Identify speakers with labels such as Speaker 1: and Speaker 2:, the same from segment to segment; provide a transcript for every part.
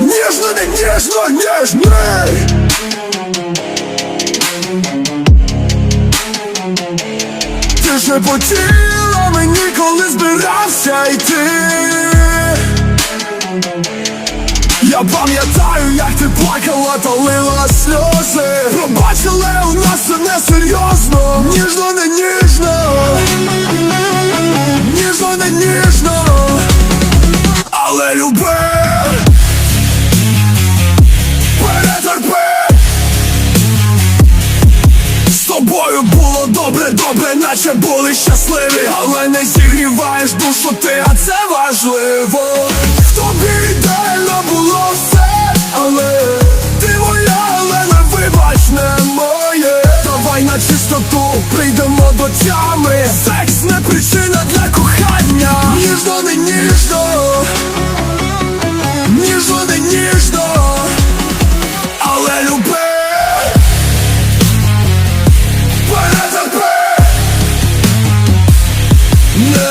Speaker 1: Ніжно, не ніжно, ніжний Ти шепотіла мені, коли збирався йти. Я пам'ятаю, як ти плакала та лила сльози. Пробач, але у нас добре, добре, наче були щасливі. Але не зігріваєш душу ти, а це важливо. Тобі ідеально було все, але ти моя, але не вибач не моє. Давай на чистоту прийдемо до тями. Секс не причина для кохання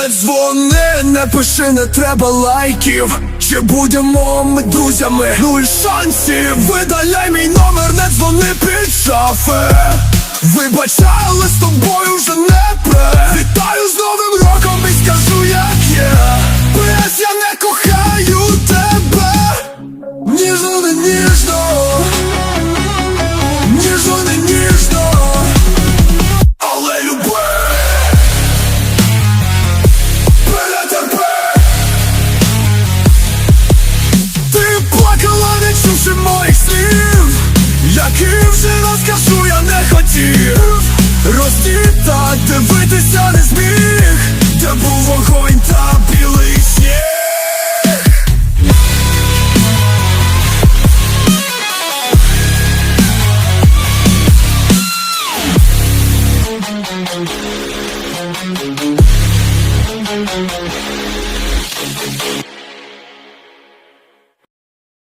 Speaker 1: Не дзвони, не пиши, не треба лайків. Чи будемо ми друзями? Нуль шансів. Видаляй мій номер, не дзвони під шафи. Вибачай, але з тобою вже не пре Вітаю з новим роком і скажу як є. Без я не кохаю тебе. Ніжно, не Ніжно, Які вже розкажу, я не хотів? Роздіта, дивитися не зміг. Де був вогонь та білий сніг